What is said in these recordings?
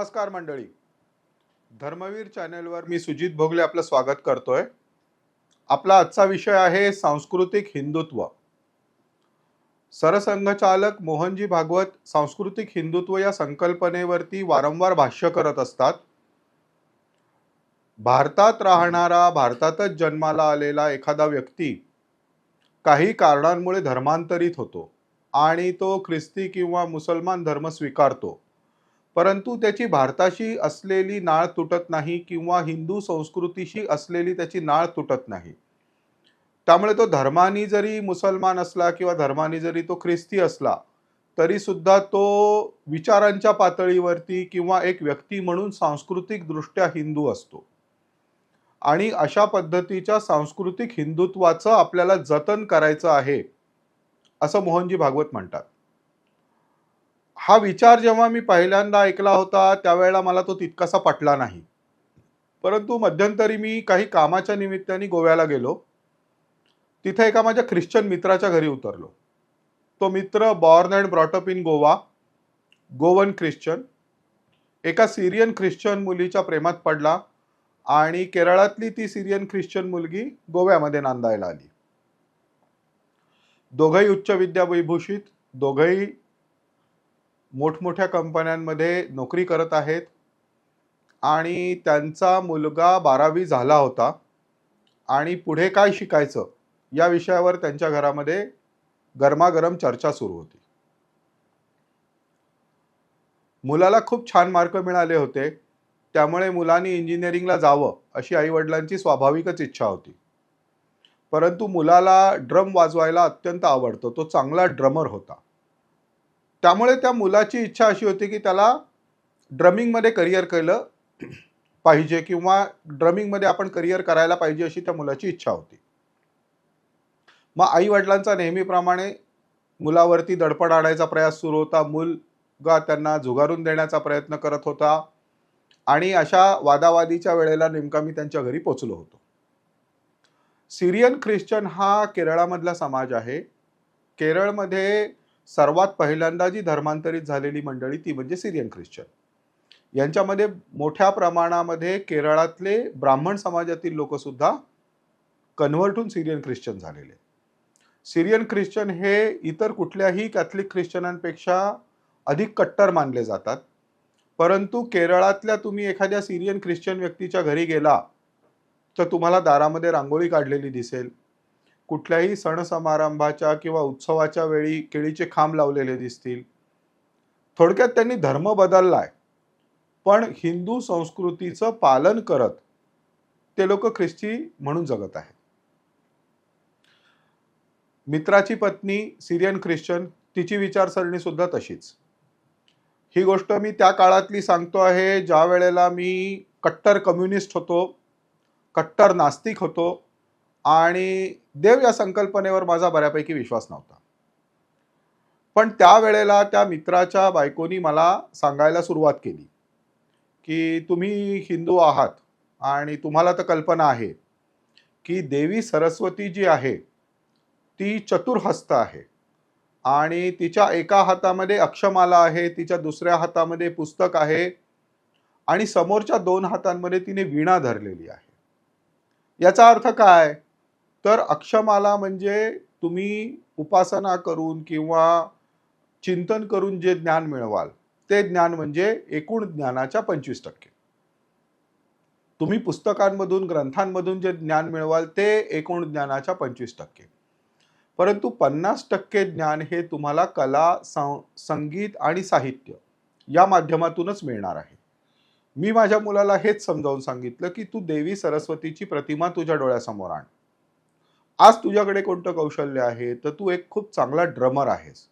नमस्कार मंडळी. धर्मवीर चॅनेलवर मी सुजित भोगले आपलं स्वागत करतोय. आपला आजचा विषय आहे सांस्कृतिक हिंदुत्व. सरसंघचालक मोहनजी भागवत सांस्कृतिक हिंदुत्व या संकल्पनेवरती वारंवार भाष्य करत असतात. भारतात राहणारा भारतातच जन्माला आलेला एखादा व्यक्ती काही कारणांमुळे धर्मांतरित होतो आणि तो ख्रिस्ती किंवा मुसलमान धर्म स्वीकारतो. परंतु त्याची भारताशी असलेली नाळ तुटत नाही किंवा हिंदू संस्कृतीशी असलेली त्याची नाळ तुटत नाही. त्यामुळे तो धर्मानी जरी मुसलमान असला किंवा धर्मानी जरी तो ख्रिस्ती असला तरी सुद्धा तो विचारांच्या पातळीवरती किंवा एक व्यक्ती म्हणून सांस्कृतिकदृष्ट्या हिंदू असतो. आणि अशा पद्धतीच्या सांस्कृतिक हिंदुत्वाचं आपल्याला जतन करायचं आहे असं मोहनजी भागवत म्हणतात. हा विचार जेव्हा मी पहिल्यांदा ऐकला होता त्यावेळेला मला तो तितकासा पटला नाही. परंतु मध्यंतरी मी काही कामाच्या निमित्ताने गोव्याला गेलो. तिथे एका माझ्या ख्रिश्चन मित्राच्या घरी उतरलो. तो मित्र born and brought up in Goa Goan Christian एका सिरियन ख्रिश्चन मुलीच्या प्रेमात पडला आणि केरळातली ती सिरियन ख्रिश्चन मुलगी गोव्यामध्ये नांदायला आली. दोघंही उच्च विद्याविभूषित दोघंही मोठमोठ्या कंपन्यांमध्ये नोकरी करत आहेत. आणि त्यांचा मुलगा बारावी झाला होता. आणि पुढे काय शिकायचं? या विषयावर त्यांच्या घरामध्ये गरमागरम चर्चा सुरू होती. मुलाला खूप छान मार्क मिळाले होते. त्यामुळे मुलांनी इंजिनिअरिंगला जावं अशी आईवडिलांची स्वाभाविकच इच्छा होती. परंतु मुलाला ड्रम वाजवायला अत्यंत आवडतो. तो चांगला ड्रमर होता. त्यामुळे त्या मुलाची इच्छा अशी होती की त्याला ड्रमिंगमध्ये करिअर केलं पाहिजे किंवा ड्रमिंगमध्ये आपण करिअर करायला पाहिजे अशी त्या मुलाची इच्छा होती. मग आई वडिलांचा नेहमीप्रमाणे मुलावरती दडपण आणायचा प्रयास सुरू होता. मुलगा त्यांना झुगारून देण्याचा प्रयत्न करत होता आणि अशा वादावादीच्या वेळेला नेमका मी त्यांच्या घरी पोचलो होतो. सिरियन ख्रिश्चन हा केरळामधला समाज आहे. केरळमध्ये सर्वात पहिल्यांदा जी धर्मांतरित झालेली मंडळी ती म्हणजे सिरियन ख्रिश्चन. यांच्यामध्ये मोठ्या प्रमाणामध्ये केरळातले ब्राह्मण समाजातील लोकसुद्धा कन्व्हर्ट होऊन सिरियन ख्रिश्चन झालेले. सिरियन ख्रिश्चन हे इतर कुठल्याही कॅथलिक ख्रिश्चनांपेक्षा अधिक कट्टर मानले जातात. परंतु केरळातल्या तुम्ही एखाद्या सिरियन ख्रिश्चन व्यक्तीच्या घरी गेला तर तुम्हाला दारामध्ये रांगोळी काढलेली दिसेल. कुठल्याही सण समारंभाच्या किंवा उत्सवाच्या वेळी केळीचे खांब लावलेले दिसतील. थोडक्यात त्यांनी धर्म बदललाय. पण हिंदू संस्कृतीचं पालन करत ते लोक ख्रिस्ती म्हणून जगत आहेत. मित्राची पत्नी सिरियन ख्रिश्चन तिची विचारसरणी सुद्धा तशीच. ही गोष्ट मी त्या काळातली सांगतो आहे ज्या वेळेला मी कट्टर कम्युनिस्ट होतो कट्टर नास्तिक होतो आणि देव या संकल्पनेवर माझा बऱ्यापैकी विश्वास नव्हता. पण त्यावेळेला त्या मित्राच्या बायकोनी मला सांगायला सुरुवात केली की तुम्ही हिंदू आहात आणि तुम्हाला तर कल्पना आहे की देवी सरस्वती जी आहे ती चतुर्हस्त आहे आणि तिच्या एका हातामध्ये अक्षमाला आहे तिच्या दुसऱ्या हातामध्ये पुस्तक आहे आणि समोरच्या दोन हातांमध्ये तिने वीणा धरलेली आहे. याचा अर्थ काय? तर अक्षमाला म्हणजे तुम्ही उपासना करून किंवा चिंतन करून जे ज्ञान मिळवाल ते ज्ञान म्हणजे एकूण ज्ञानाच्या पंचवीस टक्के. तुम्ही पुस्तकांमधून ग्रंथांमधून जे ज्ञान मिळवाल ते एकूण ज्ञानाच्या पंचवीस टक्के. परंतु पन्नास टक्के ज्ञान हे तुम्हाला कला सं संगीत आणि साहित्य या माध्यमातूनच मिळणार आहे. मी माझ्या मुलाला हेच समजावून सांगितलं की तू देवी सरस्वतीची प्रतिमा तुझ्या डोळ्यासमोर आण. आज तुझ्याकडे कोणतं कौशल्य आहे? तर तू एक खूप चांगला ड्रमर आहेस.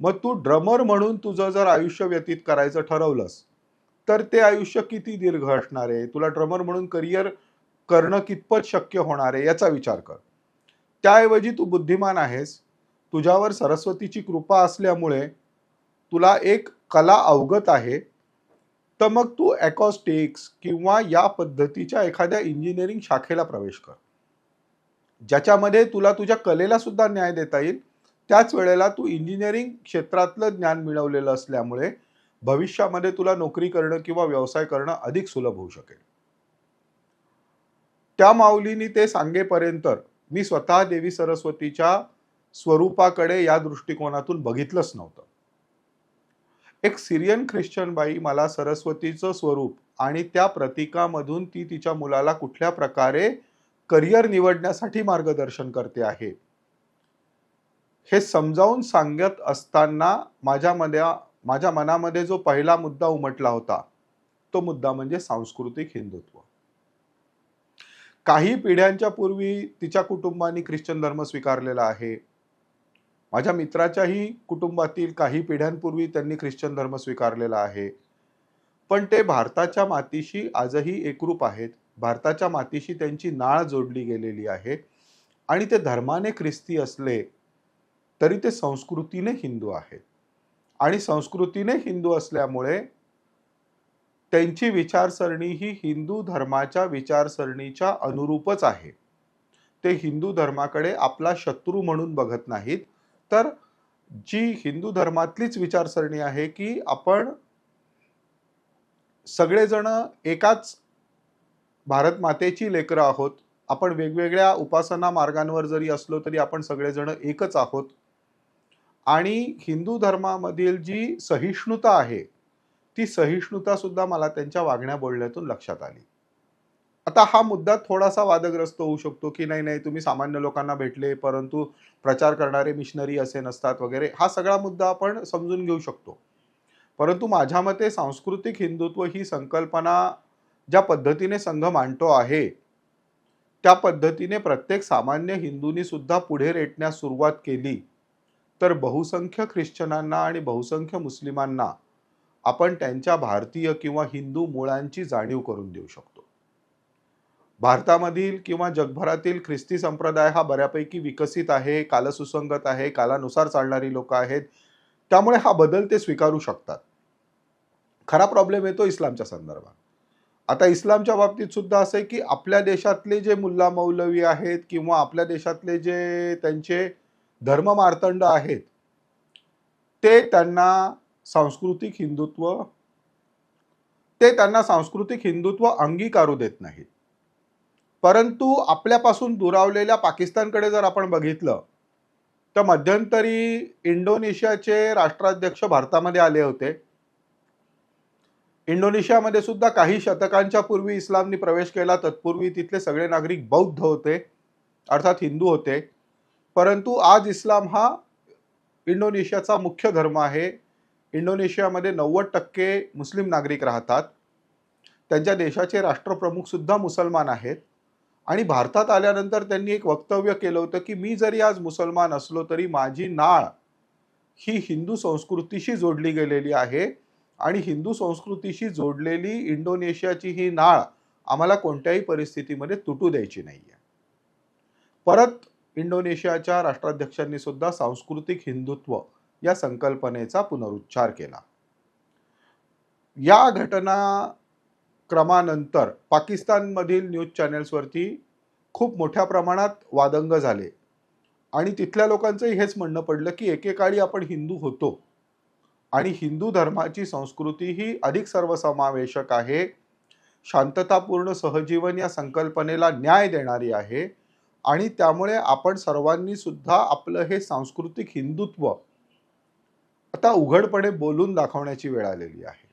मग तू ड्रमर म्हणून तुझं जर आयुष्य व्यतीत करायचं ठरवलंस तर ते आयुष्य किती दीर्घ असणार आहे? तुला ड्रमर म्हणून करिअर करणं कितपत शक्य होणार आहे याचा विचार कर. त्याऐवजी तू बुद्धिमान आहेस. तुझ्यावर सरस्वतीची कृपा असल्यामुळे तुला एक कला अवगत आहे. तर मग तू ॲकॉस्टिक्स किंवा या पद्धतीच्या एखाद्या इंजिनिअरिंग शाखेला प्रवेश कर. ज्याच्यामध्ये तुला तुझ्या कलेला सुद्धा न्याय देता येईल त्याच वेळेला तू इंजिनिअरिंग क्षेत्रातलं ज्ञान मिळवलेलं असल्यामुळे भविष्यामध्ये तुला नोकरी करणं किंवा व्यवसाय करणं अधिक सुलभ होऊ शकेल. त्या माऊलीनी ते सांगेपर्यंत मी स्वतः देवी सरस्वतीच्या स्वरूपाकडे या दृष्टिकोनातून बघितलंच नव्हतं. एक सिरियन ख्रिश्चन बाई मला सरस्वतीचं स्वरूप आणि त्या प्रतीकामधून ती तिच्या मुलाला कुठल्या प्रकारे करिअर निवडण्यासाठी मार्गदर्शन करते आहे. हे समजावून सांगत असताना माझ्यामध्ये माझ्या मनामध्ये जो पहिला मुद्दा उमटला होता तो मुद्दा म्हणजे सांस्कृतिक हिंदुत्व. काही पिढ्यांच्या पूर्वी तिच्या कुटुंबाने ख्रिश्चन धर्म स्वीकारलेला आहे. माझ्या मित्राच्याही कुटुंबातील काही पिढ्यांपूर्वी त्यांनी ख्रिश्चन धर्म स्वीकारलेला आहे. पण ते भारताच्या मातीशी आजही एकरूप आहेत. भारताच्या मातीशी त्यांची नाळ जोडली गेलेली आहे. आणि ते धर्माने ख्रिस्ती असले तरी ते संस्कृतीने हिंदू आहेत. आणि संस्कृतीने हिंदू असल्यामुळे त्यांची विचारसरणी ही हिंदू धर्माच्या विचारसरणीच्या अनुरूपच आहे. ते हिंदू धर्माकडे आपला शत्रू म्हणून बघत नाहीत. तर जी हिंदू धर्मातलीच विचारसरणी आहे की आपण सगळेजण एकाच भारत मातेची लेकरं आहोत. आपण वेगवेगळ्या उपासना मार्गांवर जरी असलो तरी आपण सगळेजण एकच आहोत. आणि हिंदू धर्मामधील जी सहिष्णुता आहे ती सहिष्णुता सुद्धा मला त्यांच्या वागण्या बोलण्यातून लक्षात आली. आता हा मुद्दा थोडासा वादग्रस्त होऊ शकतो की नाही नाही तुम्ही सामान्य लोकांना भेटले परंतु प्रचार करणारे मिशनरी असे नसतात वगैरे. हा सगळा मुद्दा आपण समजून घेऊ शकतो. परंतु माझ्या मते सांस्कृतिक हिंदुत्व ही संकल्पना ज्या पद्धतीने संघ मांडतो आहे त्या पद्धतीने प्रत्येक सामान्य हिंदूंनी सुद्धा पुढे रेटण्यास सुरुवात केली. तर बहुसंख्य ख्रिश्चनांना आणि बहुसंख्य मुस्लिमांना आपण त्यांच्या भारतीय किंवा हिंदू मुळांची जाणीव करून देऊ शकतो. भारतामधील किंवा जगभरातील ख्रिस्ती संप्रदाय हा बऱ्यापैकी विकसित आहे कालसुसंगत आहे कालानुसार चालणारी लोक आहेत. त्यामुळे हा बदल ते स्वीकारू शकतात. खरा प्रॉब्लेम येतो इस्लामच्या संदर्भात. आता इस्लामच्या बाबतीत सुद्धा असं आहे की आपल्या देशातले जे मुल्ला मौलवी आहेत किंवा आपल्या देशातले जे त्यांचे धर्म मार्तंड आहेत ते त्यांना सांस्कृतिक हिंदुत्व ते त्यांना सांस्कृतिक हिंदुत्व अंगीकारू देत नाहीत. परंतु आपल्यापासून दुरावलेल्या पाकिस्तानकडे जर आपण बघितलं तर मध्यंतरी इंडोनेशियाचे राष्ट्राध्यक्ष भारतामध्ये आले होते. इंडोनेशियामध्ये सुद्धा काही शतकांच्या पूर्वी इस्लामनी प्रवेश केला. तत्पूर्वी तिथले सगळे नागरिक बौद्ध होते अर्थात हिंदू होते. परंतु आज इस्लाम हा इंडोनेशियाचा मुख्य धर्म आहे. इंडोनेशियामध्ये नव्वद टक्के मुस्लिम नागरिक राहतात. त्यांच्या देशाचे राष्ट्रप्रमुख सुद्धा मुसलमान आहेत. आणि भारतात आल्यानंतर त्यांनी एक वक्तव्य केलं होतं की मी जरी आज मुसलमान असलो तरी माझी नाळ ही हिंदू संस्कृतीशी जोडली गेलेली आहे आणि हिंदू संस्कृतीशी जोडलेली इंडोनेशियाची ही नाळ आम्हाला कोणत्याही परिस्थितीमध्ये तुटू द्यायची नाहीये. परत इंडोनेशियाच्या राष्ट्राध्यक्षांनी सुद्धा सांस्कृतिक हिंदुत्व या संकल्पनेचा पुनरुच्चार केला. या घटना क्रमानंतर पाकिस्तानमधील न्यूज चॅनेल्सवरती खूप मोठ्या प्रमाणात वादंग झाले. आणि तिथल्या लोकांचंही हेच म्हणणं पडलं की एकेकाळी आपण हिंदू होतो. आणि हिंदू धर्माची संस्कृती ही अधिक सर्वसमावेशक आहे. शांततापूर्ण सहजीवन या संकल्पनेला न्याय देणारी आहे. आणि त्यामुळे आपण सर्वांनी सुद्धा आपलं हे सांस्कृतिक हिंदुत्व आता उघडपणे बोलून दाखवण्याची वेळ आलेली आहे.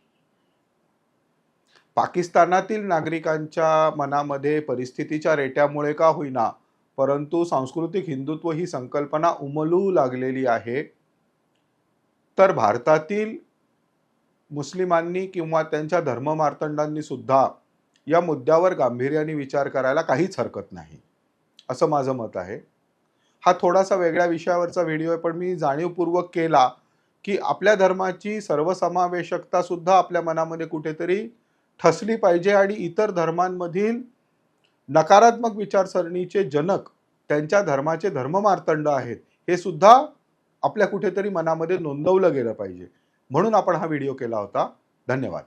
पाकिस्तानातील नागरिकांच्या मनामध्ये परिस्थितीच्या रेट्यामुळे का होईना परंतु सांस्कृतिक हिंदुत्व ही संकल्पना उमलू लागलेली आहे. तर भारतातील मुस्लिमांनी किंवा त्यांच्या धर्ममार्तंडांनी सुद्धा या मुद्द्यावर गांभीर्याने विचार करायला काहीच हरकत नाही असं माझं मत आहे. हा थोडासा वेगळ्या विषयावरचा व्हिडिओ आहे पण मी जाणीवपूर्वक केला की आपल्या धर्माची सर्वसमावेशकता सुद्धा आपल्या मनामध्ये कुठेतरी ठसली पाहिजे आणि इतर धर्मांमधील नकारात्मक विचारसरणीचे जनक त्यांच्या धर्माचे धर्ममार्तंड आहेत हे सुद्धा आपल्या कुठेतरी मनामध्ये नोंदवलं गेलं पाहिजे. म्हणून आपण हा व्हिडिओ केला होता. धन्यवाद.